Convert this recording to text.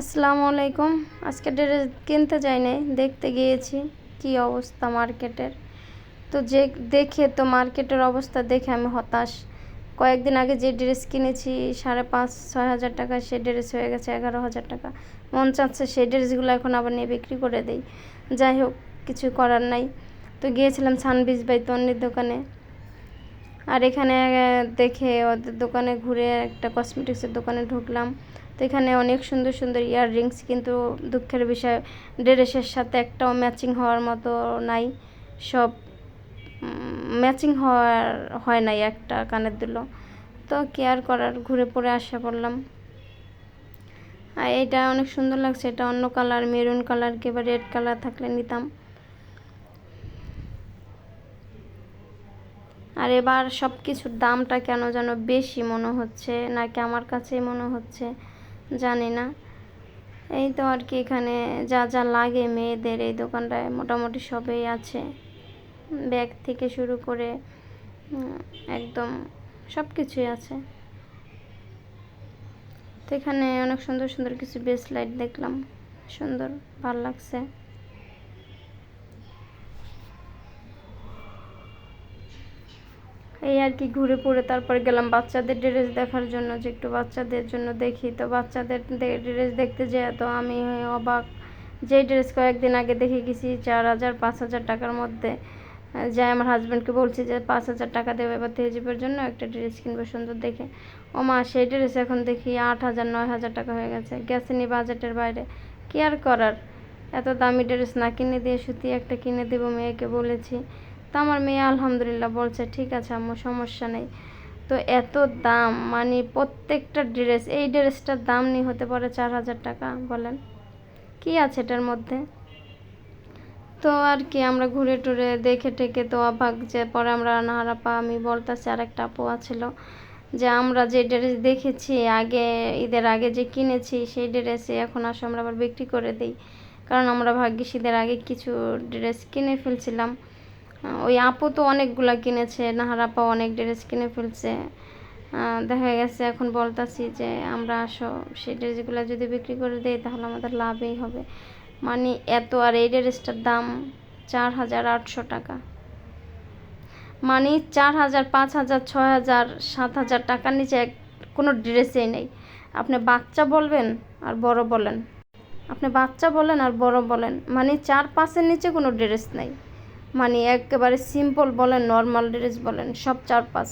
আসসালামু আলাইকুম। আজকে ড্রেস কিনতে যাই নাই, দেখতে গিয়েছি কি অবস্থা মার্কেটের। তো যে দেখে তো মার্কেটের অবস্থা দেখে আমি হতাশ। কয়েকদিন আগে যে ড্রেস কিনেছি, সাড়ে পাঁচ, ছয় হাজার টাকা, সে ড্রেস হয়ে গেছে এগারো হাজার টাকা। মন চাচ্ছে সেই ড্রেসগুলো এখন আবার নিয়ে বিক্রি করে দেই। যাই হোক, কিছু করার নাই। তো গিয়েছিলাম সানবিজ বাই তন্নির দোকানে। আর এখানে দেখে ওদের দোকানে ঘুরে একটা কসমেটিক্সের দোকানে ঢুকলাম। তো এখানে অনেক সুন্দর সুন্দর ইয়াররিংস কিন্তু দুঃখের বিষয় ড্রেসের সাথে একটাও ম্যাচিং হওয়ার মতো নাই। সব ম্যাচিং হওয়ার, হয় নাই একটা কানের দুলো। তো কেয়ার করার, ঘুরে পড়ে আসা পড়লাম আর এটা অনেক সুন্দর লাগছে, এটা অন্য কালার মেরুন কালার কিংবা রেড কালার থাকলে নিতাম। আর এবার সব কিছুর দামটা কেন যেন বেশি মনে হচ্ছে, নাকি আমার কাছেই মনে হচ্ছে, জানি না। এই তো আর কি, এখানে যা যা লাগে মেয়েদের এই দোকানটায় মোটামুটি সবই আছে। ব্যাগ থেকে শুরু করে একদম সব কিছুই আছে। তো এখানে অনেক সুন্দর সুন্দর কিছু বেস লাইট দেখলাম, সুন্দর, ভালো লাগছে। এই আর কি ঘুরে পড়ে তারপরে গেলাম বাচ্চাদের ড্রেস দেখার জন্য, যে একটু বাচ্চাদের জন্য দেখি। তো বাচ্চাদের ড্রেস দেখতে যেয়ে তো আমি অবাক। যে ড্রেস কয়েকদিন আগে দেখে গেছি, চার হাজার, পাঁচ হাজার টাকার মধ্যে। যাই আমার হাজব্যান্ডকে বলছি যে, পাঁচ হাজার টাকা দেবো এবার তেজিবের জন্য, একটা ড্রেস কিনবো সুন্দর দেখে। ও মা, সেই ড্রেস এখন দেখি আট হাজার, নয় হাজার টাকা হয়ে গেছে। গেছেনি বাজেটের বাইরে। কি আর করার? এত দামি ড্রেস না কিনে দিয়ে সুতি একটা কিনে দেবো মেয়েকে বলেছি। তো আমার মেয়ে আলহামদুলিল্লাহ বলছে, ঠিক আছে আম্মু, সমস্যা নেই। তো এত দাম মানে প্রত্যেকটা ড্রেস, এই ড্রেসটার দাম নিয়ে হতে পারে চার হাজার টাকা, বলেন। কি আছে এটার মধ্যে? তো আর কি, আমরা ঘুরে টুরে দেখে টেকে তো অবাক যে পরে আমরা নাহারাপা আমি বলতেছি আর একটা আপু আছিল যে আমরা যে ড্রেস দেখেছি, আগে, ঈদের আগে যে কিনেছি, সেই ড্রেসে এখন আসলে আমরা আবার বিক্রি করে দিই। কারণ আমরা ভাগ্যিস ঈদের আগে কিছু ড্রেস কিনে ফেলছিলাম। ওই আপু তো অনেকগুলো কিনেছে, নাহার আপা অনেক ড্রেস কিনে ফেলছে। দেখা গেছে এখন বলতাছি যে, আমরা আসো, সেই ড্রেসগুলো যদি বিক্রি করে দিই তাহলে আমাদের লাভই হবে। মানে এত, আর এই ড্রেসটার দাম চার হাজার আটশো টাকা। মানে চার হাজার, পাঁচ হাজার, ছয় হাজার, সাত হাজার টাকার নিচে এক, কোনো ড্রেসেই নেই। আপনি বাচ্চা বলবেন আর বড় বলেন। আপনি বাচ্চা বলেন আর বড় বলেন। মানে চার পাঁচের নিচে কোনো ড্রেস নেই। মানে একেবারে সিম্পল বলেন নর্মাল ড্রেস বলেন সব চার পাঁচ।